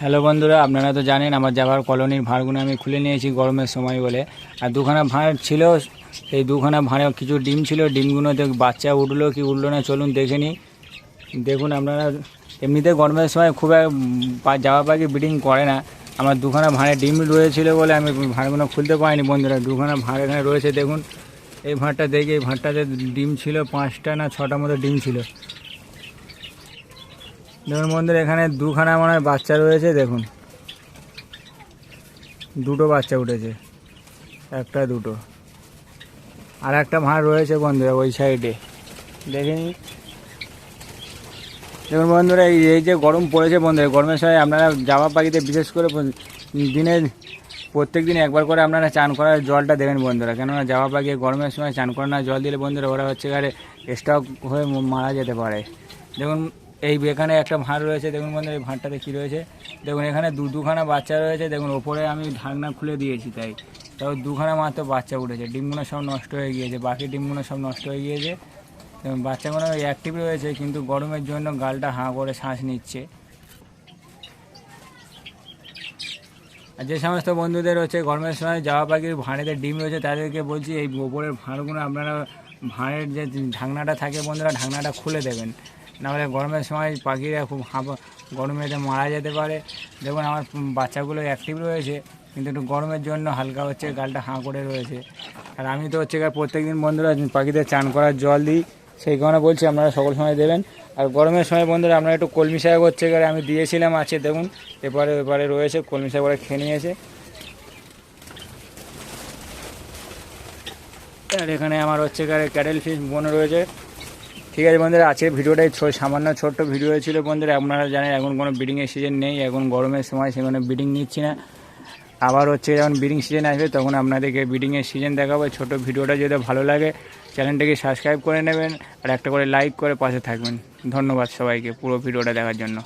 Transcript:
Hello বন্ধুরা, আপনারা তো জানেন আমার যাবার কলোনির ভাঁড়গুলো আমি খুলে নিয়েছি গরমের সময় বলে। আর দুখানা ভাঁড় ছিল, এই দুখানা ভাঁড়ে কিছু ডিম ছিল ডিমগুলোতে বাচ্চা উঠল কি উঠল না চলুন দেখে নিই। দেখুন আপনারা, এমনিতে গরমের সময় খুব এক জামা পাখি ব্রিডিং করে না। আমার দুখানা ভাঁড়ে ডিম রয়েছিল বলে আমি ভাঁড়গুলো খুলতে পারিনি বন্ধুরা, দুখানা ভাঁড় এখানে রয়েছে দেখুন। এই ভাঁড়টা দেখি, এই ভাঁড়টাতে ডিম ছিল পাঁচটা না ছটা মতো ডিম ছিল। বন্ধুরা এখানে দুখানা মনে হয় বাচ্চা রয়েছে, দেখুন। দুটো বাচ্চা উঠেছে, একটা দুটো। আর একটা ভাঁড় রয়েছে বন্ধুরা ওই সাইডে, দেখে নিই দেখুন বন্ধুরা, এই এই যে গরম পড়েছে বন্ধুরা, গরমের সময় আপনারা জামা পাখিতে বিশেষ করে দিনে প্রত্যেক দিন একবার করে আপনারা চান করার জলটা দেবেন বন্ধুরা। কেননা জামা পাখি গরমের সময় চান করার না, জল দিলে বন্ধুরা ওরা হচ্ছে স্টক হয়ে মারা যেতে পারে। দেখুন এই এখানে একটা ভাঁড় রয়েছে, দেখুন বন্ধুরা এই ভাঁড়টাতে কী রয়েছে। দেখুন এখানে দু দুখানা বাচ্চা রয়েছে, দেখুন ওপরে আমি ঢাকনা খুলে দিয়েছি তাই। তাও দুখানা মাত্র বাচ্চা উঠেছে, ডিমগুলো সব নষ্ট হয়ে গিয়েছে, বাকি ডিমগুলো সব নষ্ট হয়ে গিয়েছে। বাচ্চাগুলো অ্যাক্টিভ রয়েছে, কিন্তু গরমের জন্য গালটা হাঁ করে শ্বাস নিচ্ছে। আর যে সমস্ত বন্ধুদের হচ্ছে গরমের সময় যাওয়া পাখির ভাঁড়েতে ডিম রয়েছে, তাদেরকে বলছি এই গোবরের ভাঁড়গুলো আপনারা ভাঁড়ের যে ঢাকনাটা থাকে বন্ধুরা, ঢাকনাটা খুলে দেবেন। নাহলে গরমের সময় পাখিরা খুব হাঁপা গরমেতে মারা যেতে পারে। দেখুন আমার বাচ্চাগুলো অ্যাক্টিভ রয়েছে, কিন্তু একটু গরমের জন্য হালকা হচ্ছে, গালটা হাঁ করে রয়েছে। আর আমি তো হচ্ছে প্রত্যেক দিন বন্ধুরা পাখিদের চান করার জল দিই, সেই কারণে বলছি আপনারা সকল সময় দেবেন। আর গরমের সময় বন্ধুরা আপনারা একটু কলমি শাক হচ্ছে গেলে আমি দিয়েছিলাম আছে, দেখুন, এপারে এপারে রয়েছে, কলমি শাক ওরা খেয়ে নিয়েছে। আর এখানে আমার হচ্ছে গিয়ে ক্যাটেল ফিশ বোনও রয়েছে ঠিক আছে বন্ধুরা, আজকের ভিডিওটাই সামান্য ছোট্ট ভিডিও ছিল বন্ধুরা। আপনারা জানেন এখন কোনো ব্রিডিংয়ের সিজন নেই, এখন গরমের সময় সেখানে ব্রিডিং নিচ্ছি না। আবার হচ্ছে যখন ব্রিডিং সিজন আসবে তখন আপনাদেরকে ব্রিডিংয়ের সিজন দেখাবো। ছোট ভিডিওটা যদি ভালো লাগে চ্যানেলটাকে সাবস্ক্রাইব করে নেবেন আর একটা করে লাইক করে পাশে থাকবেন। ধন্যবাদ সবাইকে পুরো ভিডিওটা দেখার জন্য।